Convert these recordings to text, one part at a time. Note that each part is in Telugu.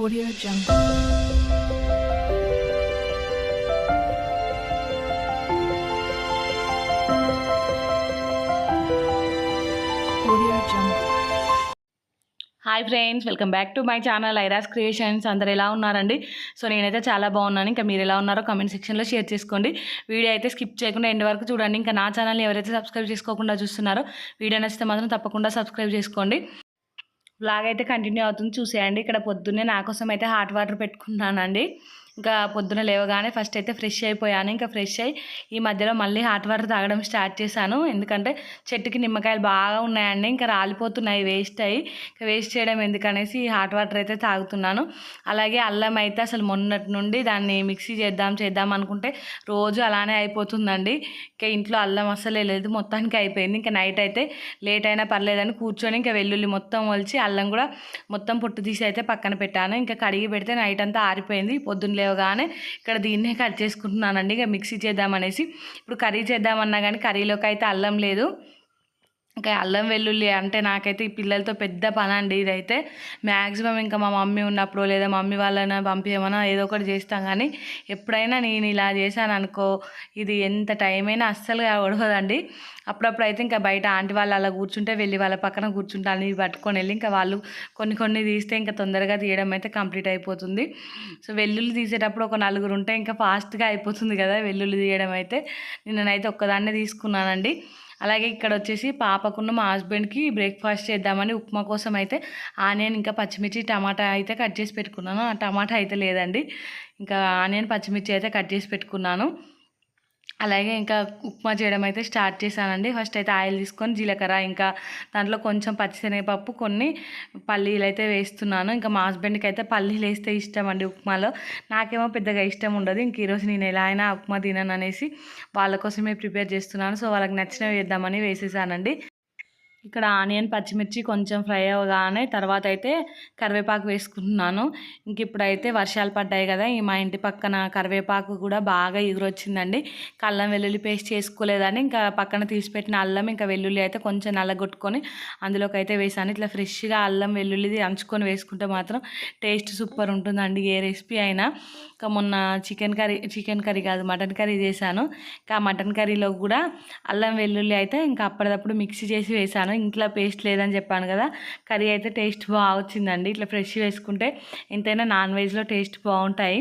Audio Jungle. Hi friends welcome back to my channel Iras creations అందరు ఎలా ఉన్నారండి? సో నేనైతే చాలా బాగున్నాను. ఇంకా మీరు ఎలా ఉన్నారో కామెంట్ సెక్షన్లో షేర్ చేసుకోండి. వీడియో అయితే స్కిప్ చేయకుండా ఎండ్ వరకు చూడండి. ఇంకా నా ఛానల్ని ఎవరైతే సబ్స్క్రైబ్ చేసుకోకుండా చూస్తున్నారో వీడియో నచ్చితే మాత్రం తప్పకుండా సబ్స్క్రైబ్ చేసుకోండి. బ్లాగ్ అయితే కంటిన్యూ అవుతుంది. చూసేయండి. ఇక్కడ పొద్దున్నే నా కోసం అయితే హాట్ వాటర్ పెట్టుకున్నానండి. ఇంకా పొద్దున లేవగానే ఫస్ట్ అయితే ఫ్రెష్ అయిపోయాను. ఇంకా ఫ్రెష్ అయ్యి ఈ మధ్యలో మళ్ళీ హాట్ వాటర్ తాగడం స్టార్ట్ చేశాను. ఎందుకంటే చెట్టుకి నిమ్మకాయలు బాగా ఉన్నాయండి. ఇంకా రాలిపోతున్నాయి వేస్ట్ అయ్యి. ఇంకా వేస్ట్ చేయడం ఎందుకనేసి ఈ హాట్ వాటర్ అయితే తాగుతున్నాను. అలాగే అల్లం అయితే అసలు మొన్నటి నుండి దాన్ని మిక్సీ చేద్దాం చేద్దాం అనుకుంటే రోజు అలానే అయిపోతుందండి. ఇంకా ఇంట్లో అల్లం అస్సలే లేదు. మొత్తానికి అయిపోయింది. ఇంకా నైట్ అయితే లేట్ అయినా పర్లేదని కూర్చొని ఇంకా వెల్లుల్లి మొత్తం ఒలిచి అల్లం కూడా మొత్తం పొట్టు తీసి అయితే పక్కన పెట్టాను. ఇంకా కడిగి పెడితే నైట్ అంతా ఆరిపోయింది. పొద్దున్న లేవగానే ఇక్కడ దీన్నే కట్ చేసుకుంటున్నానండి. ఇక మిక్సీ చేద్దామనేసి. ఇప్పుడు కర్రీ చేద్దామన్నా కానీ కర్రీలోకి అయితే అల్లం లేదు. ఇంకా అల్లం వెల్లుల్లి అంటే నాకైతే ఈ పిల్లలతో పెద్ద పని అండి ఇదైతే. మ్యాక్సిమం ఇంకా మా మమ్మీ ఉన్నప్పుడు లేదా మమ్మీ వాళ్ళని పంపించమన్నా ఏదో ఒకటి చేస్తాం కానీ ఎప్పుడైనా నేను ఇలా చేశాను అనుకో ఇది ఎంత టైం అయినా అస్సలు ఒడవదండి అప్పుడప్పుడు అయితే ఇంకా బయట ఆంటీ వాళ్ళు అలా కూర్చుంటే వెళ్ళి వాళ్ళ పక్కన కూర్చుంటాను ఇవి పట్టుకొని వెళ్ళి ఇంకా వాళ్ళు కొన్ని కొన్ని తీస్తే ఇంకా తొందరగా తీయడం అయితే కంప్లీట్ అయిపోతుంది. సో వెల్లుల్లి తీసేటప్పుడు ఒక నలుగురు ఉంటే ఇంకా ఫాస్ట్గా అయిపోతుంది కదా వెల్లుల్లి తీయడం అయితే. నిన్ననైతే ఒక్కదాన్నే తీసుకున్నానండి. అలాగే ఇక్కడ వచ్చేసి పాపకున్న మా హస్బెండ్కి బ్రేక్ఫాస్ట్ చేద్దామని ఉప్మా కోసం అయితే ఆనియన్ ఇంకా పచ్చిమిర్చి టమాటా అయితే కట్ చేసి పెట్టుకున్నాను. ఆ టమాటా అయితే లేదండి. ఇంకా ఆనియన్ పచ్చిమిర్చి అయితే కట్ చేసి పెట్టుకున్నాను. అలాగే ఇంకా ఉప్మా చేయడం అయితే స్టార్ట్ చేశానండి. ఫస్ట్ అయితే ఆయిల్ తీసుకొని జీలకర్ర ఇంకా దాంట్లో కొంచెం పచ్చిశనగపప్పు కొన్ని పల్లీలు అయితే వేస్తున్నాను. ఇంకా మా హస్బెండ్కి అయితే పల్లీలు వేస్తే ఇష్టం అండి ఉప్మాలో. నాకేమో పెద్దగా ఇష్టం ఉండదు. ఇంక ఈరోజు నేను ఎలా అయినా ఉప్మా తినను అనేసి వాళ్ళ కోసమే ప్రిపేర్ చేస్తున్నాను. సో వాళ్ళకి నచ్చినవి వేద్దామని వేసేసానండి. ఇక్కడ ఆనియన్ పచ్చిమిర్చి కొంచెం ఫ్రై అవగానే తర్వాత అయితే కరివేపాకు వేసుకుంటున్నాను. ఇంక ఇప్పుడైతే వర్షాలు పడ్డాయి కదా ఈ మా ఇంటి పక్కన కరివేపాకు కూడా బాగా ఎగురొచ్చిందండి. అల్లం వెల్లుల్లి పేస్ట్ చేసుకోలేదని ఇంకా పక్కన తీసిపెట్టిన అల్లం ఇంకా వెల్లుల్లి అయితే కొంచెం నల్లగొట్టుకొని అందులోకి అయితే వేసాను. ఇట్లా ఫ్రెష్గా అల్లం వెల్లుల్లిది అంచుకొని వేసుకుంటే మాత్రం టేస్ట్ సూపర్ ఉంటుందండి. ఏ రెసిపీ అయినా ఇంకా మొన్న చికెన్ కర్రీ చికెన్ కర్రీ కాదు మటన్ కర్రీ చేశాను. ఇంకా మటన్ కర్రీలో కూడా అల్లం వెల్లుల్లి అయితే ఇంకా అప్పటిదప్పుడు మిక్సీ చేసి వేసాను ఇంట్లో పేస్ట్ లేదని చెప్పాను కదా కర్రీ అయితే టేస్ట్ బాగా వచ్చిందండి. ఇట్లా ఫ్రెష్ వేసుకుంటే ఎంతైనా నాన్ వెజ్లో టేస్ట్ బాగుంటాయి.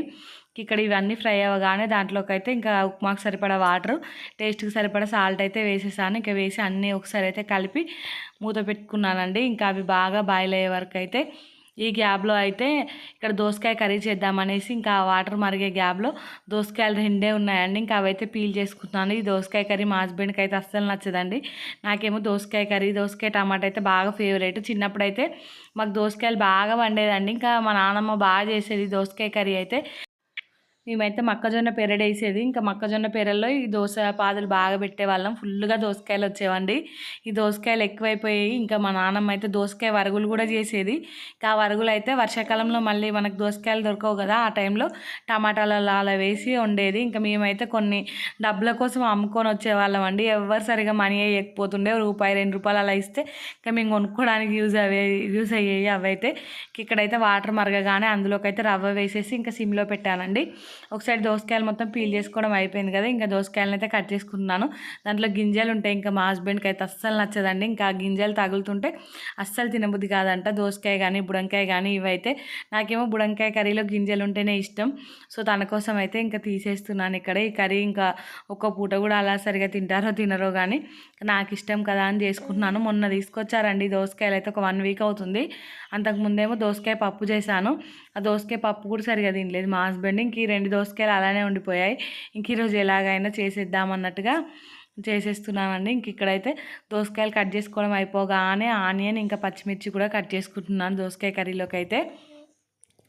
ఇక్కడ ఇవన్నీ ఫ్రై అవ్వగానే దాంట్లోకి అయితే ఇంకా ఉప్మాకు సరిపడా వాటర్ టేస్ట్కి సరిపడా సాల్ట్ అయితే వేసేసాను. ఇంకా వేసి అన్నీ ఒకసారి అయితే కలిపి మూత పెట్టుకున్నానండి. ఇంకా అవి బాగా బాయిల్ అయ్యే వరకు అయితే ఈ గ్యాప్లో అయితే ఇక్కడ దోసకాయ కర్రీ చేద్దామనేసి ఇంకా వాటర్ మరిగే గ్యాప్లో దోసకాయలు రెండే ఉన్నాయండి. ఇంకా అవైతే పీల్ చేసుకుంటున్నాను. ఈ దోసకాయ కర్రీ మా హస్బెండ్కి అయితే అస్సలు నచ్చదండి. నాకేమో దోసకాయ కర్రీ దోసకాయ టమాటా అయితే బాగా ఫేవరెట్. చిన్నప్పుడు అయితే మాకు దోసకాయలు బాగా వండేదండి. ఇంకా మా నాన్నమ్మ బాగా చేసేది దోసకాయ కర్రీ అయితే. మేమైతే మొక్కజొన్న పెరడు వేసేది. ఇంకా మొక్కజొన్న పెరల్లో ఈ దోస పాదులు బాగా పెట్టేవాళ్ళం. ఫుల్గా దోసకాయలు వచ్చేవండి. ఈ దోసకాయలు ఎక్కువైపోయాయి. ఇంకా మా నాన్నమ్మ అయితే దోసకాయ వరుగులు కూడా చేసేది. ఇంకా ఆ వరుగులు అయితే వర్షాకాలంలో మళ్ళీ మనకు దోసకాయలు దొరకవు కదా ఆ టైంలో టమాటాలు అలా వేసి వండేది. ఇంకా మేమైతే కొన్ని డబ్బుల కోసం అమ్ముకొని వచ్చేవాళ్ళం అండి. ఎవరు సరిగా మనీ వేయకపోతుండే. రూపాయి రెండు రూపాయలు అలా ఇస్తే ఇంకా మేము కొనుక్కోవడానికి యూజ్ అవే యూజ్ అయ్యేవి అవైతే. ఇక్కడైతే వాటర్ మరగగానే అందులోకి అయితే రవ్వ వేసేసి ఇంకా సిమ్లో పెట్టానండి. ఒకసారి దోసకాయలు మొత్తం పీల్ చేసుకోవడం అయిపోయింది కదా ఇంకా దోసకాయలను అయితే కట్ చేసుకుంటున్నాను. దాంట్లో గింజలు ఉంటాయి ఇంకా మా హస్బెండ్కి అయితే అస్సలు నచ్చదండి. ఇంకా గింజలు తగులుతుంటే అస్సలు తినబుద్ధి కాదంట. దోసకాయ కానీ బుడంకాయ కానీ ఇవైతే నాకేమో బుడంకాయ కర్రీలో గింజలు ఉంటేనే ఇష్టం. సో తన కోసం అయితే ఇంకా తీసేస్తున్నాను ఇక్కడ. ఈ కర్రీ ఇంకా ఒక్క పూట కూడా అలా సరిగా తింటారో తినరో కానీ నాకు ఇష్టం కదా అని చేసుకుంటున్నాను. మొన్న తీసుకొచ్చారండి దోసకాయలు అయితే ఒక వన్ వీక్ అవుతుంది. అంతకు ముందేమో దోసకాయ పప్పు చేశాను. ఆ దోసకాయ పప్పు కూడా సరిగా తినలేదు మా హస్బెండ్. ఇంక ఈ రెండు దోసకాయలు అలానే ఉండిపోయాయి. ఇంక ఈరోజు ఎలాగైనా చేసేద్దామన్నట్టుగా చేసేస్తున్నానండి. ఇంక ఇక్కడైతే దోసకాయలు కట్ చేసుకోవడం అయిపోగానే ఆనియన్ ఇంకా పచ్చిమిర్చి కూడా కట్ చేసుకుంటున్నాను దోసకాయ కర్రీలోకి అయితే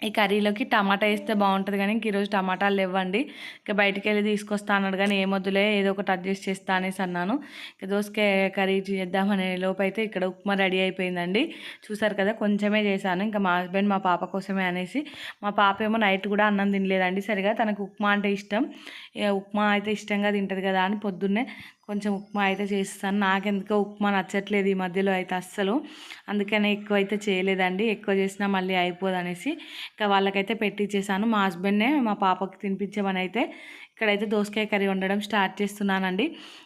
ఈ కర్రీలోకి టమాటా వేస్తే బాగుంటుంది కానీ ఇంక ఈరోజు టమాటాలు ఇవ్వండి ఇక బయటికి వెళ్ళి తీసుకొస్తా అన్నాడు కానీ ఏమొద్దులే ఏదో ఒకటి అడ్జస్ట్ చేస్తా అనేసి అన్నాను. ఇక దోసకాయ కర్రీ చేద్దామనే లోపు అయితే ఇక్కడ ఉప్మా రెడీ అయిపోయిందండి. చూసారు కదా కొంచెమే చేశాను. ఇంకా మా హస్బెండ్ మా పాప కోసమే అనేసి మా పాప ఏమో నైట్ కూడా అన్నం తినలేదండి సరిగా. తనకు ఉప్మా అంటే ఇష్టం. ఇక ఉప్మా అయితే ఇష్టంగా తింటుంది కదా అని పొద్దున్నే కొంచెం ఉప్మా అయితే చేస్తాను. నాకెందుకో ఉప్మా నచ్చట్లేదు ఈ మధ్యలో అయితే అస్సలు. అందుకనే ఎక్కువ అయితే చేయలేదండి. ఎక్కువ చేసినా మళ్ళీ అయిపోదు అనేసి ఇంకా వాళ్ళకైతే పెట్టించేసాను మా హస్బెండ్నే మా పాపకి తినిపించమని అయితే ఇక్కడైతే దోసకాయ కర్రీ వండడం స్టార్ట్ చేస్తున్నానండి.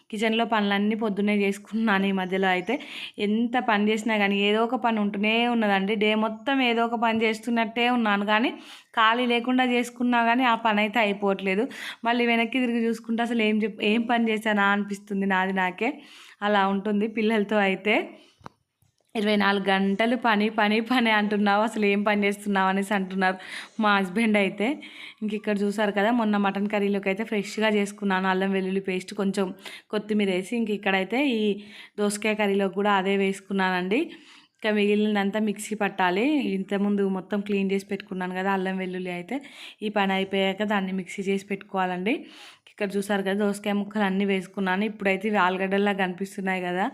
కిచెన్లో పనులన్నీ పొద్దున్నే చేసుకున్నాను ఈ మధ్యలో అయితే. ఎంత పని చేసినా కానీ ఏదో ఒక పని ఉంటూనే ఉన్నదండి. డే మొత్తం ఏదో ఒక పని చేస్తున్నట్టే ఉన్నాను. కానీ ఖాళీ లేకుండా చేసుకున్నా కానీ ఆ పని అయితే అయిపోవట్లేదు. మళ్ళీ వెనక్కి తిరిగి చూసుకుంటే అసలు ఏం చెప్ ఏం పని చేశానా అనిపిస్తుంది నాది నాకే. అలా ఉంటుంది పిల్లలతో అయితే. ఇరవై నాలుగు గంటలు పని పని పని అంటున్నావు. అసలు ఏం పని చేస్తున్నావు అనేసి అంటున్నారు మా హస్బెండ్ అయితే. ఇంక ఇక్కడ చూసారు కదా మొన్న మటన్ కర్రీలోకి అయితే ఫ్రెష్గా చేసుకున్నాను. అల్లం వెల్లుల్లి పేస్ట్ కొంచెం కొత్తిమీర వేసి ఇంక ఇక్కడైతే ఈ దోసకాయ కర్రీలోకి కూడా అదే వేసుకున్నానండి. ఇంకా మిగిలినంతా మిక్సీ పట్టాలి. ఇంతకుముందు మొత్తం క్లీన్ చేసి పెట్టుకున్నాను కదా అల్లం వెల్లుల్లి అయితే. ఈ పని అయిపోయాక దాన్ని మిక్సీ చేసి పెట్టుకోవాలండి. ఇక్కడ చూసారు కదా దోసకాయ ముక్కలు అన్నీ వేసుకున్నాను. ఇప్పుడైతే ఇవి ఆలుగడ్డల్లా కనిపిస్తున్నాయి కదా.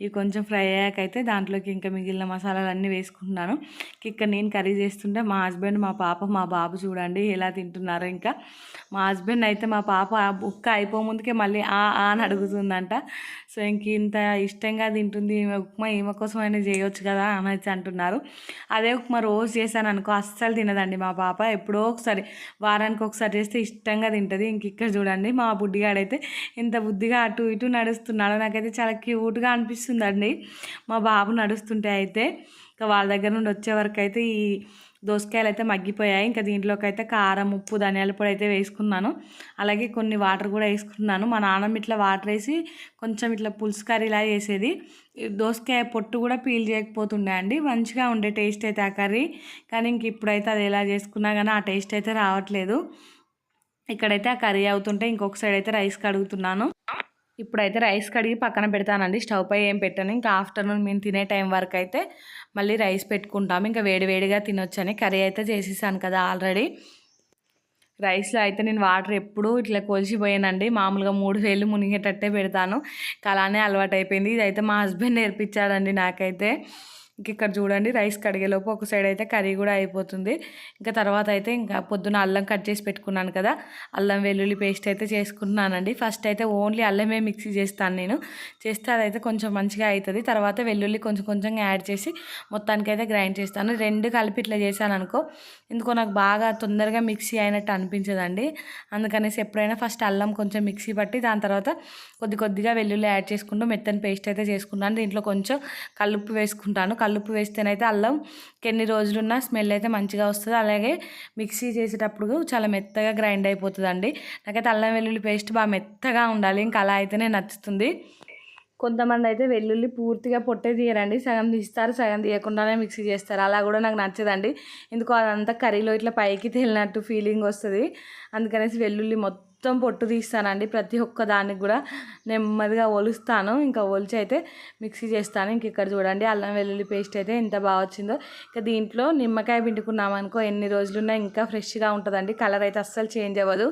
ఇవి కొంచెం ఫ్రై అయ్యాక అయితే దాంట్లోకి ఇంకా మిగిలిన మసాలాలు అన్నీ వేసుకుంటున్నాను. ఇక్కడ నేను కర్రీ చేస్తుంటే మా హస్బెండ్ మా పాప మా బాబు చూడండి ఎలా తింటున్నారో ఇంకా. మా హస్బెండ్ అయితే మా పాప ఉక్క అయిపోముందుకే మళ్ళీ ఆ అని అడుగుతుందంట. సో ఇంక ఇంత ఇష్టంగా తింటుంది ఈమె ఉప్మా ఈమె కోసం అయినా చేయొచ్చు కదా అని అయితే అంటున్నారు. అదే ఉప్మా రోజు చేశాను అనుకో అస్సలు తినదండి మా పాప. ఎప్పుడో ఒకసారి వారానికి ఒకసారి చేస్తే ఇష్టంగా తింటుంది. ఇంక ఇక్కడ చూడండి అండి. మా బుడ్డిగాడైతే ఎంత బుద్ధిగా అటు ఇటు నడుస్తున్నాడో నాకైతే చాలా క్యూట్గా అనిపిస్తుందండి. మా బాబు నడుస్తుంటే అయితే ఇంకా వాళ్ళ దగ్గర నుండి వచ్చే వరకు అయితే ఈ దోసకాయలు అయితే మగ్గిపోయాయి. ఇంకా దీంట్లోకి అయితే కారం ఉప్పు ధనియాల పొడి అయితే వేసుకున్నాను. అలాగే కొన్ని వాటర్ కూడా వేసుకున్నాను. మా నాన్నమ్మ ఇట్లా వాటర్ వేసి కొంచెం ఇట్లా పులుసు కర్రీలా చేసేది. దోసకాయ పొట్టు కూడా పీల్ చేయకపోతుండే అండి. మంచిగా ఉండే టేస్ట్ అయితే ఆ కర్రీ. కానీ ఇంక ఇప్పుడైతే అది ఎలా చేసుకున్నా కానీ ఆ టేస్ట్ అయితే రావట్లేదు. ఇక్కడైతే ఆ కర్రీ అవుతుంటే ఇంకొక సైడ్ అయితే రైస్ కడుగుతున్నాను. ఇప్పుడైతే రైస్ కడిగి పక్కన పెడతానండి. స్టవ్ పై ఏం పెట్టాను. ఇంకా ఆఫ్టర్నూన్ మేము తినే టైం వరకు అయితే మళ్ళీ రైస్ పెట్టుకుంటాము. ఇంకా వేడివేడిగా తినొచ్చని కర్రీ అయితే చేసేసాను కదా ఆల్రెడీ రైస్లో అయితే నేను వాటర్ ఎప్పుడూ ఇట్లా కొలిచిపోయానండి. మామూలుగా మూడు వేలు మునిగేటట్టే పెడతాను. అలానే అలవాటు అయిపోయింది ఇదైతే మా హస్బెండ్ నేర్పించాడండి నాకైతే. ఇంక ఇక్కడ చూడండి రైస్ కడిగేలోపు ఒక సైడ్ అయితే కర్రీ కూడా అయిపోతుంది. ఇంకా తర్వాత అయితే ఇంకా పొద్దున అల్లం కట్ చేసి పెట్టుకున్నాను కదా అల్లం వెల్లుల్లి పేస్ట్ అయితే చేసుకుంటున్నానండి. ఫస్ట్ అయితే ఓన్లీ అల్లమే మిక్సీ చేస్తాను నేను. చేస్తే అదైతే కొంచెం మంచిగా అవుతుంది తర్వాత వెల్లుల్లి కొంచెం కొంచెం యాడ్ చేసి మొత్తానికి అయితే గ్రైండ్ చేస్తాను. రెండు కలిపి ఇట్లా చేశాను అనుకో ఎందుకో నాకు బాగా తొందరగా మిక్సీ అయినట్టు అనిపించదండి. అందుకనేసి ఎప్పుడైనా ఫస్ట్ అల్లం కొంచెం మిక్సీ పట్టి దాని తర్వాత కొద్ది కొద్దిగా వెల్లుల్లి యాడ్ చేసుకుంటూ మెత్తని పేస్ట్ అయితే చేసుకున్నాను. దీంట్లో కొంచెం కలుపు వేసుకుంటాను. కలుపు వేస్తేనైతే అల్లం. ఎన్ని రోజులున్నా స్మెల్ అయితే మంచిగా వస్తుంది. అలాగే మిక్సీ చేసేటప్పుడు చాలా మెత్తగా గ్రైండ్ అయిపోతుందండి. నాకైతే అల్లం వెల్లుల్లి పేస్ట్ బాగా మెత్తగా ఉండాలి. ఇంకా అలా అయితేనే నచ్చుతుంది. కొంతమంది అయితే వెల్లుల్లి పూర్తిగా పొట్టే తీయరండి. సగం తీస్తారు సగం తీయకుండానే మిక్సీ చేస్తారు. అలా కూడా నాకు నచ్చదండి. ఎందుకో అదంతా కర్రీలో ఇట్లా పైకి తేలినట్టు ఫీలింగ్ వస్తుంది. అందుకనేసి వెల్లుల్లి మొత్తం మొత్తం పొట్టు తీస్తానండి ప్రతి ఒక్క దానికి కూడా. నెమ్మదిగా ఒలుస్తాను. ఇంకా ఒలిచి అయితే మిక్సీ చేస్తాను. ఇంక ఇక్కడ చూడండి అల్లం వెల్లుల్లి పేస్ట్ అయితే ఎంత బాగా వచ్చిందో. ఇంకా దీంట్లో నిమ్మకాయ పిండుకున్నామనుకో ఎన్ని రోజులున్నా ఇంకా ఫ్రెష్గా ఉంటుందండి. కలర్ అయితే అస్సలు చేంజ్ అవ్వదు.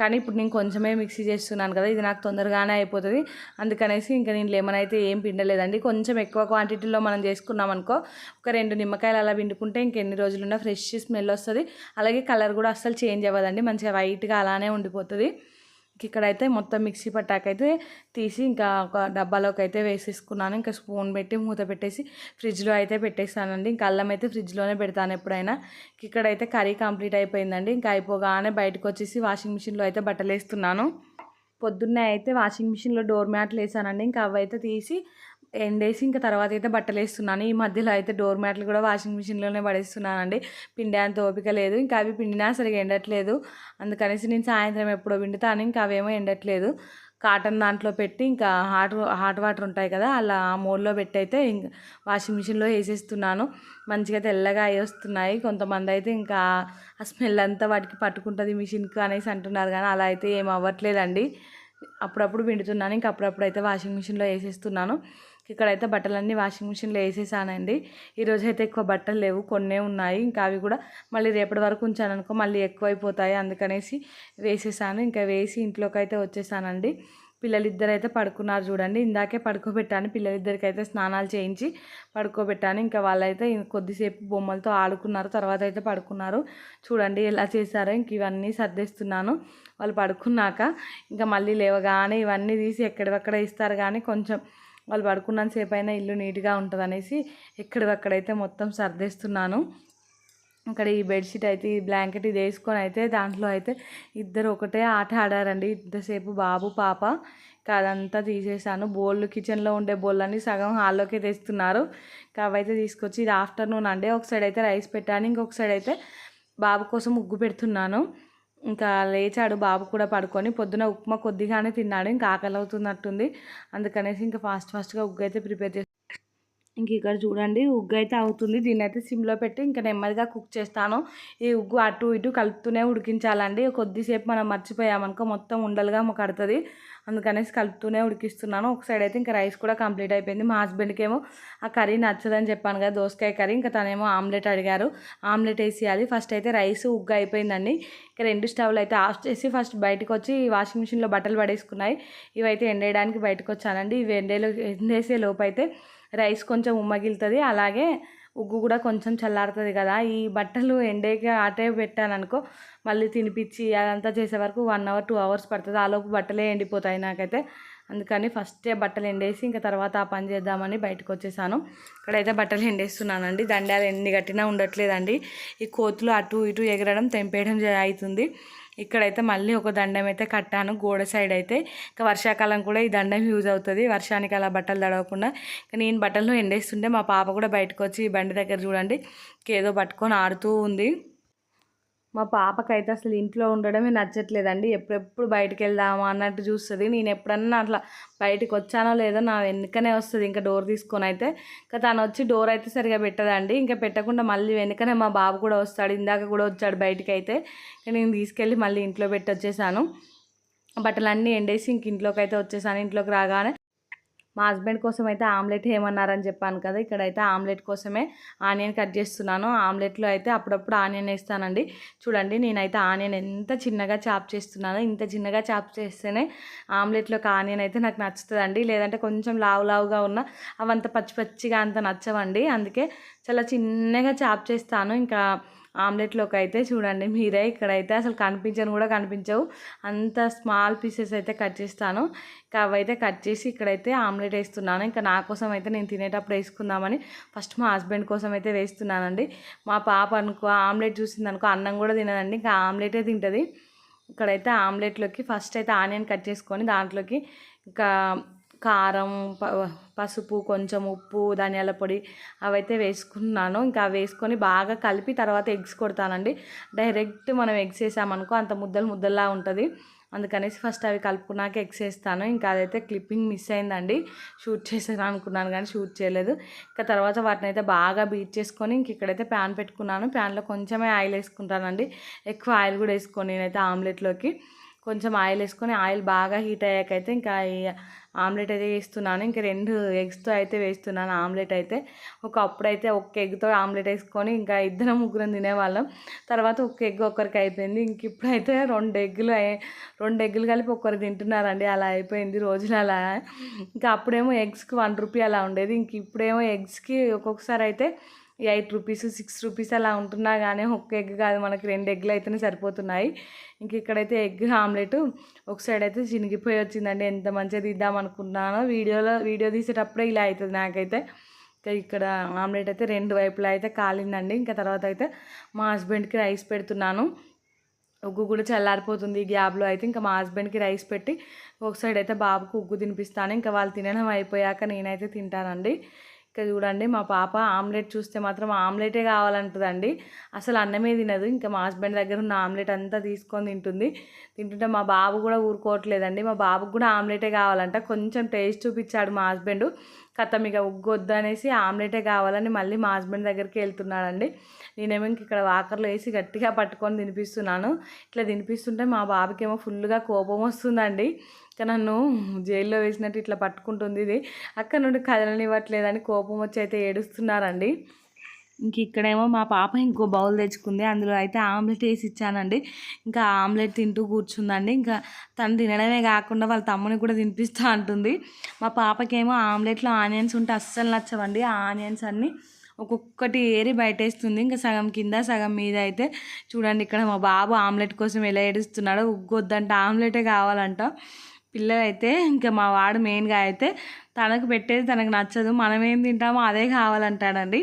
కానీ ఇప్పుడు నేను కొంచెమే మిక్సీ చేస్తున్నాను కదా ఇది నాకు తొందరగానే అయిపోతుంది. అందుకనేసి ఇంకా నేను లెమన్ అయితే ఏం పిండలేదండి. కొంచెం ఎక్కువ క్వాంటిటీలో మనం చేసుకున్నాం అనుకో ఒక రెండు నిమ్మకాయలు అలా పిండుకుంటే ఇంకెన్ని రోజులున్నా ఫ్రెష్ స్మెల్ వస్తుంది. అలాగే కలర్ కూడా అస్సలు చేంజ్ అవ్వదండి మంచిగా వైట్గా అలానే ఉండిపోతుంది. ఇక్కడైతే మొత్తం మిక్సీ పట్టాకైతే తీసి ఇంకా ఒక డబ్బాలోకి అయితే వేసేసుకున్నాను. ఇంకా స్పూన్ పెట్టి మూత పెట్టేసి ఫ్రిడ్జ్లో అయితే పెట్టేస్తానండి. ఇంకా అల్లం అయితే ఫ్రిడ్జ్లోనే పెడతాను ఎప్పుడైనా. ఇక్కడైతే కర్రీ కంప్లీట్ అయిపోయిందండి. ఇంకా అయిపోగానే బయటకు వచ్చేసి వాషింగ్ మిషన్లో అయితే బట్టలు వేస్తున్నాను పొద్దున్నే అయితే వాషింగ్ మిషన్లో డోర్ మ్యాట్లు వేసానండి. ఇంకా అవి అయితే తీసి ఎండేసి ఇంకా తర్వాత అయితే బట్టలు వేస్తున్నాను ఈ మధ్యలో అయితే డోర్ మ్యాట్లు కూడా వాషింగ్ మిషన్లోనే పడేస్తున్నానండి. పిండే అంత ఓపిక లేదు. ఇంకా అవి పిండినా సరిగా ఎండట్లేదు. అందుకనేసి నేను సాయంత్రం ఎప్పుడో పిండుతాను. ఇంకా అవేమో ఎండట్లేదు. కాటన్ దాంట్లో పెట్టి ఇంకా హాట్ హాట్ వాటర్ ఉంటాయి కదా అలా ఆ మోడ్లో పెట్టి అయితే ఇంకా వాషింగ్ మిషన్లో వేసేస్తున్నాను. మంచిగా తెల్లగా అవి వస్తున్నాయి. కొంతమంది అయితే ఇంకా ఆ స్మెల్ అంతా వాటికి పట్టుకుంటుంది మిషన్కి అనేసి అంటున్నారు కానీ అలా అయితే ఏం అవ్వట్లేదండి. అప్పుడప్పుడు పిండుతున్నాను. ఇంకా అప్పుడప్పుడు అయితే వాషింగ్ మిషన్లో వేసేస్తున్నాను. ఇక్కడైతే బట్టలన్నీ వాషింగ్ మిషన్లో వేసేసానండి. ఈరోజు అయితే ఎక్కువ బట్టలు లేవు కొన్నే ఉన్నాయి. ఇంకా అవి కూడా మళ్ళీ రేపటి వరకు ఉంచాను అనుకో మళ్ళీ ఎక్కువైపోతాయి అందుకనేసి వేసేసాను. ఇంకా వేసి ఇంట్లోకి అయితే వచ్చేసానండి. పిల్లలిద్దరు అయితే పడుకున్నారు చూడండి. ఇందాకే పడుకోబెట్టాను. పిల్లలిద్దరికి అయితే స్నానాలు చేయించి పడుకోబెట్టాను. ఇంకా వాళ్ళైతే కొద్దిసేపు బొమ్మలతో ఆడుకున్నారు. తర్వాత అయితే పడుకున్నారు. చూడండి ఎలా చేశారో ఇంక ఇవన్నీ సర్దేస్తున్నాను. వాళ్ళు పడుకున్నాక ఇంకా మళ్ళీ లేవగానే ఇవన్నీ తీసి ఎక్కడెక్కడ ఇస్తారు కానీ కొంచెం వాళ్ళు పడుకున్నంతసేపు అయినా ఇల్లు నీట్గా ఉంటుంది అనేసి ఎక్కడిదక్కడైతే మొత్తం సర్దేస్తున్నాను. అక్కడ ఈ బెడ్షీట్ అయితే ఈ బ్లాంకెట్ ఇది వేసుకొని అయితే దాంట్లో అయితే ఇద్దరు ఒకటే ఆట ఆడారండి. ఇంతసేపు బాబు పాప ఇంకా అదంతా తీసేసాను బోళ్ళు కిచెన్లో ఉండే బోళ్ళని సగం హాల్లోకి తెస్తున్నారు. ఇంకా అవైతే తీసుకొచ్చి ఇది ఆఫ్టర్నూన్ అండి. ఒక సైడ్ అయితే రైస్ పెట్టాను. ఇంకొక సైడ్ అయితే బాబు కోసం ముగ్గు పెడుతున్నాను. ఇంకా లేచాడు బాబు కూడా పడుకొని. పొద్దున ఉప్మా కొద్దిగానే తిన్నాడు ఇంకా ఆకలి అవుతున్నట్టుంది అందుకనేసి ఇంకా ఫాస్ట్ ఫాస్ట్గా ఉగ్గు అయితే ప్రిపేర్ చేసి ఇంక ఇక్కడ చూడండి ఉగ్గు అయితే అవుతుంది. దీన్ని అయితే సిమ్లో పెట్టి ఇంకా నెమ్మదిగా కుక్ చేస్తాను. ఈ ఉగ్గు అటు ఇటు కలుపుతూనే ఉడికించాలండి. కొద్దిసేపు మనం మర్చిపోయామనుకో మొత్తం ఉండలుగా కడుతుంది. అందుకనేసి కలుపుతూనే ఉడికిస్తున్నాను. ఒక సైడ్ అయితే ఇంకా రైస్ కూడా కంప్లీట్ అయిపోయింది. మా హస్బెండ్కి ఏమో ఆ కర్రీ నచ్చదని చెప్పాను కదా దోసకాయ కర్రీ. ఇంకా తనేమో ఆమ్లెట్ అడిగారు. ఆమ్లెట్ వేసేయాలి. ఫస్ట్ అయితే రైస్ ఉగ్గు అయిపోయిందండి. ఇంకా రెండు స్టవ్లు అయితే ఆఫ్ చేసి ఫస్ట్ బయటకు వచ్చి వాషింగ్ మిషన్లో బట్టలు పడేసుకున్నాయి. ఇవైతే ఎండేయడానికి బయటకు వచ్చానండి ఇవి ఎండేలో ఎండేసే లోపు అయితే రైస్ కొంచెం ఉమ్మగిలుతుంది. అలాగే ఉగ్గు కూడా కొంచెం చల్లారుతుంది కదా. ఈ బట్టలు ఎండేకి అటే పెట్టాను అనుకో మళ్ళీ తినిపించి అదంతా చేసే వరకు వన్ అవర్ టూ అవర్స్ పడుతుంది. ఆలోపు బట్టలే ఎండిపోతాయి నాకైతే. అందుకని ఫస్టే బట్టలు ఎండేసి ఇంకా తర్వాత ఆ పని చేద్దామని బయటకు వచ్చేసాను. ఇక్కడైతే బట్టలు ఎండేస్తున్నానండి. దండాలు ఎన్ని కట్టినా ఉండట్లేదండి. ఈ కోతులు అటు ఇటు ఎగరడం తెంపేయడం జ- అవుతుంది ఇక్కడైతే మళ్ళీ ఒక దండం అయితే కట్టాను. గోడ సైడ్ అయితే ఇంకా వర్షాకాలం కూడా ఈ దండం యూజ్ అవుతుంది. వర్షానికి అలా బట్టలు తడవకుండా. ఇంకా నేను బట్టలు ఎండేస్తుంటే మా పాప కూడా బయటకు వచ్చి ఈ బండి దగ్గర చూడండి. ఏదో పట్టుకొని ఆడుతూ ఉంది. మా పాపకైతే అసలు ఇంట్లో ఉండడమే నచ్చట్లేదండి. ఎప్పుడెప్పుడు బయటికి వెళ్దామా అన్నట్టు చూస్తుంది. నేను ఎప్పుడన్నా అట్లా బయటికి వచ్చానో లేదో నా వెనుకనే వస్తుంది ఇంకా డోర్ తీసుకొని అయితే ఇంకా తను వచ్చి డోర్ అయితే సరిగా పెట్టదండి. ఇంకా పెట్టకుండా మళ్ళీ వెనుకనే మా బాబు కూడా వస్తాడు. ఇందాక కూడా వచ్చాడు బయటికి అయితే ఇంకా నేను తీసుకెళ్ళి మళ్ళీ ఇంట్లో పెట్టి వచ్చేసాను బట్టలన్నీ ఎండేసి ఇంక ఇంట్లోకి అయితే వచ్చేసాను. ఇంట్లోకి రాగానే మా హస్బెండ్ కోసం అయితే ఆమ్లెట్ ఏమన్నారని చెప్పాను కదా ఇక్కడైతే ఆమ్లెట్ కోసమే ఆనియన్ కట్ చేస్తున్నాను. ఆమ్లెట్లో అయితే అప్పుడప్పుడు ఆనియన్ వేస్తానండి. చూడండి నేనైతే ఆనియన్ ఎంత చిన్నగా చాప్ చేస్తున్నానో ఇంత చిన్నగా చాప్ చేస్తేనే ఆమ్లెట్లోకి ఆనియన్ అయితే నాకు నచ్చుతుందండి. లేదంటే కొంచెం లావు లావుగా ఉన్న అవంత పచ్చి పచ్చిగా అంత నచ్చవండి. అందుకే చాలా చిన్నగా చాప్ చేస్తాను. ఇంకా ఆమ్లెట్లోకి అయితే చూడండి మీరే ఇక్కడైతే అసలు కనిపించను కూడా కనిపించవు. అంత స్మాల్ పీసెస్ అయితే కట్ చేస్తాను. ఇంకా అవైతే కట్ చేసి ఇక్కడైతే ఆమ్లెట్ వేస్తున్నాను. ఇంకా నా కోసం అయితే నేను తినేటప్పుడు వేసుకుందామని ఫస్ట్ మా హస్బెండ్ కోసం అయితే వేస్తున్నానండి. మా పాప అనుకో ఆమ్లెట్ చూసింది అనుకో అన్నం కూడా తినదండి. ఇంకా ఆమ్లెటే తింటుంది. ఇక్కడైతే ఆమ్లెట్లోకి ఫస్ట్ అయితే ఆనియన్ కట్ చేసుకొని దాంట్లోకి ఇంకా కారం ప పసుపు కొంచెం ఉప్పు ధనియాల పొడి అవైతే వేసుకున్నాను. ఇంకా అవి వేసుకొని బాగా కలిపి తర్వాత ఎగ్స్ కొడతానండి. డైరెక్ట్ మనం ఎగ్స్ వేసామనుకో అంత ముద్దలు ముద్దలా ఉంటుంది. అందుకనేసి ఫస్ట్ అవి కలుపుకున్నాక ఎగ్స్ వేస్తాను. ఇంకా అదైతే క్లిప్పింగ్ మిస్ అయిందండి. షూట్ చేసాను అనుకున్నాను కానీ షూట్ చేయలేదు. ఇంకా తర్వాత వాటిని అయితే బాగా బీట్ చేసుకొని ఇంక ఇక్కడైతే ప్యాన్ పెట్టుకున్నాను. ప్యాన్లో కొంచెమే ఆయిల్ వేసుకుంటానండి. ఎక్కువ ఆయిల్ కూడా వేసుకొని నేనైతే ఆమ్లెట్లోకి. కొంచెం ఆయిల్ వేసుకొని ఆయిల్ బాగా హీట్ అయ్యాకైతే ఇంకా ఆమ్లెట్ అయితే వేస్తున్నాను. ఇంకా రెండు ఎగ్స్తో అయితే వేస్తున్నాను ఆమ్లెట్ అయితే. ఒకప్పుడైతే ఒక ఎగ్తో ఆమ్లెట్ వేసుకొని ఇంకా ఇద్దరం ముగ్గురం తినేవాళ్ళం. తర్వాత ఒక ఎగ్ ఒక్కరికి అయిపోయింది. ఇంక ఇప్పుడైతే రెండు ఎగ్గులు రెండు ఎగ్గులు కలిపి ఒక్కరు తింటున్నారండి. అలా అయిపోయింది రోజులు అలా. ఇంకా అప్పుడేమో ఎగ్స్కి వన్ రూపీ అలా ఉండేది. ఇంక ఇప్పుడేమో ఎగ్స్కి ఒక్కొక్కసారి అయితే ఎయిట్ రూపీస్ సిక్స్ రూపీస్ అలా ఉంటున్నా కానీ ఒక్క ఎగ్ కాదు. మనకి రెండు ఎగ్లు అయితేనే సరిపోతున్నాయి. ఇంక ఇక్కడైతే ఎగ్ ఆమ్లెట్ ఒక సైడ్ అయితే చినిగిపోయి వచ్చిందండి. ఎంత మంచిగా తీద్దాం అనుకున్నానో వీడియోలో వీడియో తీసేటప్పుడే ఇలా అవుతుంది నాకైతే. ఇక్కడ ఆమ్లెట్ అయితే రెండు వైపులా అయితే కాలిందండి. ఇంకా తర్వాత అయితే మా హస్బెండ్కి రైస్ పెడుతున్నాను. ఉగ్గు కూడా చల్లారిపోతుంది ఈ గ్యాప్లో అయితే. ఇంకా మా హస్బెండ్కి రైస్ పెట్టి ఒక సైడ్ అయితే బాబుకు ఉగ్గు తినిపిస్తాను. ఇంకా వాళ్ళు తినడం అయిపోయాక నేనైతే తింటానండి. ఇక్కడ చూడండి మా పాప ఆమ్లెట్ చూస్తే మాత్రం ఆమ్లెటే కావాలంటుందండి. అసలు అన్నమే తినదు. ఇంకా మా హస్బెండ్ దగ్గర ఉన్న ఆమ్లెట్ అంతా తీసుకొని తింటుంది. తింటుంటే మా బాబు కూడా ఊరుకోవట్లేదండి. మా బాబుకు కూడా ఆమ్లెటే కావాలంట. కొంచెం టేస్ట్ చూపించాడు మా హస్బెండ్. కథం ఇక ఉగ్గొద్దు అనేసి ఆమ్లెటే కావాలని మళ్ళీ మా హస్బెండ్ దగ్గరికి వెళ్తున్నాడండి. నేనేమో ఇంక ఇక్కడ వాకర్లో వేసి గట్టిగా పట్టుకొని తినిపిస్తున్నాను. ఇట్లా తినిపిస్తుంటే మా బాబుకేమో ఫుల్గా కోపం వస్తుందండి. ఇంకా నన్ను జైల్లో వేసినట్టు ఇట్లా పట్టుకుంటుంది ఇది. అక్కడ నుండి కదలనివ్వట్లేదని కోపం వచ్చి అయితే ఏడుస్తున్నారండి. ఇంక ఇక్కడేమో మా పాప ఇంకో బౌల్ తెచ్చుకుంది. అందులో అయితే ఆమ్లెట్ వేసి ఇచ్చానండి. ఇంకా ఆమ్లెట్ తింటూ కూర్చుందండి. ఇంకా తను తినడమే కాకుండా వాళ్ళ తమ్ముని కూడా తినిపిస్తూ అంటుంది. మా పాపకేమో ఆమ్లెట్లో ఆనియన్స్ ఉంటే అస్సలు నచ్చవండి. ఆ ఆనియన్స్ అన్నీ ఒక్కొక్కటి ఏరి బయటేస్తుంది. ఇంకా సగం కింద సగం మీద అయితే చూడండి ఇక్కడ మా బాబు ఆమ్లెట్ కోసం ఎలా ఏడుస్తున్నాడో. ఉగ్గొద్దంట ఆమ్లెటే కావాలంట. పిల్లలైతే ఇంకా మా వాడు మెయిన్గా అయితే తనకు పెట్టేది తనకు నచ్చదు మనం ఏం తింటామో అదే కావాలంటాడండి.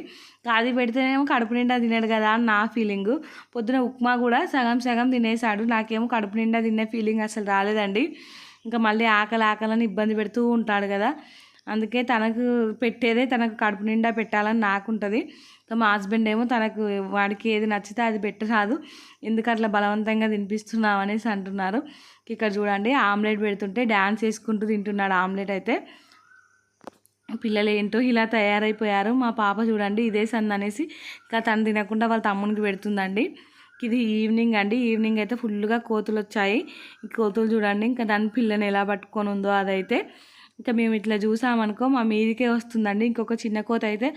అది పెడితేనేమో కడుపు నిండా తినడు కదా అని నా ఫీలింగు. పొద్దున ఉప్మా కూడా సగం సగం తినేసాడు నాకేమో కడుపు నిండా తినే ఫీలింగ్ అసలు రాలేదండి. ఇంకా మళ్ళీ ఆకలి ఆకలని ఇబ్బంది పెడుతూ ఉంటాడు కదా. అందుకే తనకు పెట్టేదే తనకు కడుపు నిండా పెట్టాలని నాకుంటుంది. మా హస్బెండ్ ఏమో తనకు వాడికి ఏది నచ్చితే అది పెట్టరాదు. ఎందుకు అట్లా బలవంతంగా తినిపిస్తున్నావు అనేసి అంటున్నారు. ఇక్కడ చూడండి ఆమ్లెట్ పెడుతుంటే డ్యాన్స్ వేసుకుంటూ తింటున్నాడు ఆమ్లెట్ అయితే. పిల్లలు ఏంటో ఇలా తయారైపోయారు. మా పాప చూడండి ఇదే సంది అనేసి ఇంకా తను తినకుండా వాళ్ళ తమ్మునికి పెడుతుందండి. ఇది ఈవినింగ్ అండి. ఈవినింగ్ అయితే ఫుల్గా కోతులు వచ్చాయి. ఈ కోతులు చూడండి ఇంకా దాని పిల్లని ఎలా పట్టుకొని ఉందో అదైతే. ఇంకా మేము ఇట్లా చూసామనుకో మా మీదికే వస్తుందండి. ఇంకొక చిన్న కోత అయితే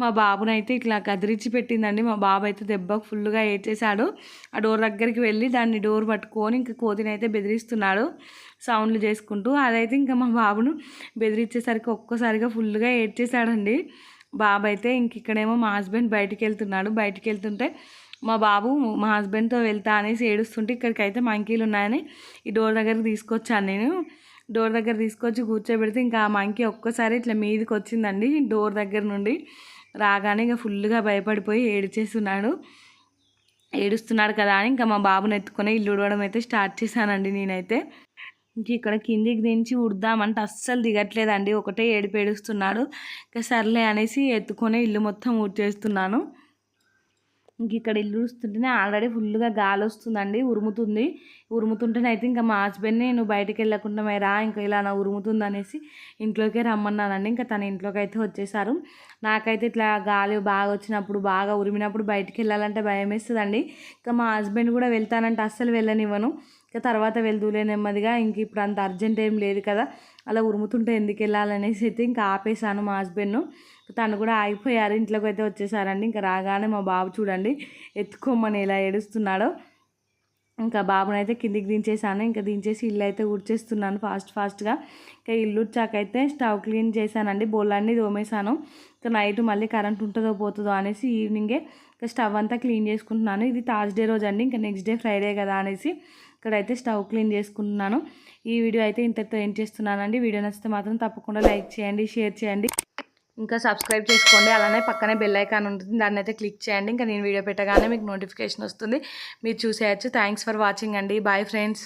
మా బాబునైతే ఇట్లా కదిరించి పెట్టిందండి. మా బాబు అయితే దెబ్బకు ఫుల్గా ఏడ్చేశాడు. ఆ డోర్ దగ్గరికి వెళ్ళి దాన్ని డోర్ పట్టుకొని ఇంకా కోతిని అయితే బెదిరిస్తున్నాడు. సౌండ్లు చేసుకుంటూ అదైతే ఇంకా మా బాబును బెదిరించేసరికి ఒక్కసారిగా ఫుల్గా ఏడ్చేశాడండి. బాబు అయితే ఇంక ఇక్కడేమో మా హస్బెండ్ బయటికి వెళ్తున్నాడు బయటికి వెళ్తుంటే మా బాబు మా హస్బెండ్తో వెళ్తా అనేసి ఏడుస్తుంటే ఇక్కడికి అయితే మంకీలు ఉన్నాయని ఈ డోర్ దగ్గరికి తీసుకొచ్చాను నేను. డోర్ దగ్గర తీసుకొచ్చి కూర్చోబెడితే ఇంకా ఆ మంకీ ఒక్కసారి ఇట్లా మీదకి వచ్చిందండి డోర్ దగ్గర నుండి. రాగానే ఇంకా ఫుల్గా భయపడిపోయి ఏడిచేస్తున్నాడు. ఏడుస్తున్నాడు కదా అని ఇంకా మా బాబుని ఎత్తుకొని ఇల్లు ఉడవడం అయితే స్టార్ట్ చేశానండి నేనైతే. ఇంక ఇక్కడ కిందికి దించి ఉడదామంటే అస్సలు దిగట్లేదండి ఒకటే ఏడిపేడుస్తున్నాడు. ఇంకా సర్లే అనేసి ఎత్తుకొని ఇల్లు మొత్తం ఊడ్చేస్తున్నాను. ఇంక ఇక్కడ ఇల్లు చూస్తుంటేనే ఆల్రెడీ ఫుల్గా గాలి వస్తుందండి ఉరుముతుంది. ఉరుముతుంటేనే అయితే ఇంకా మా హస్బెండ్ని నువ్వు బయటికి వెళ్ళకుండా మేరా రా ఇంకా ఇలా నా ఉరుముతుంది అనేసి ఇంట్లోకే రమ్మన్నానండి. ఇంకా తన ఇంట్లోకి అయితే వచ్చేసారు. నాకైతే ఇట్లా గాలి బాగా వచ్చినప్పుడు బాగా ఉరిమినప్పుడు బయటకు వెళ్ళాలంటే భయం వేస్తుందండి. ఇంకా మా హస్బెండ్ కూడా వెళ్తానంటే అస్సలు వెళ్ళనివ్వను. ఇంకా తర్వాత వెళ్దూలే నెమ్మదిగా ఇంక ఇప్పుడు అంత అర్జెంట్ ఏం లేదు కదా అలా ఉరుముతుంటే ఎందుకు వెళ్ళాలనేసి అయితే ఇంకా ఆపేసాను మా హస్బెండ్ను. తను కూడా ఆగిపోయారు. ఇంట్లోకి అయితే వచ్చేసారండి. ఇంకా రాగానే మా బాబు చూడండి ఎత్తుకోమని ఎలా ఏడుస్తున్నాడో. ఇంకా బాబునైతే కిందికి దించేసాను ఇంకా దించేసి ఇల్లు అయితే ఊడ్చేస్తున్నాను ఫాస్ట్ ఫాస్ట్గా. ఇంకా ఇల్లు ఉడ్చాకైతే స్టవ్ క్లీన్ చేశానండి. బోళ్ళన్నీ తోమేశాను. ఇంకా నైట్ మళ్ళీ కరెంట్ ఉంటుందో పోతుందో అనేసి ఈవినింగే ఇంకా స్టవ్ అంతా క్లీన్ చేసుకుంటున్నాను. ఇది థర్స్డే రోజు అండి ఇంకా నెక్స్ట్ డే ఫ్రైడే కదా అనేసి ఇక్కడైతే స్టవ్ క్లీన్ చేసుకుంటున్నాను. ఈ వీడియో అయితే ఇంతటితో ఏం చేస్తున్నానండి. వీడియో నచ్చితే మాత్రం తప్పకుండా లైక్ చేయండి షేర్ చేయండి. ఇంకా సబ్స్క్రైబ్ చేసుకోండి. అలానే పక్కనే బెల్ ఐకాన్ ఉంటుంది. దాన్ని అయితే క్లిక్ చేయండి. ఇంకా నేను వీడియో పెట్టగానే మీకు నోటిఫికేషన్ వస్తుంది. మీరు చూసేయచ్చు. థ్యాంక్స్ ఫర్ వాచింగ్ అండి. Bye friends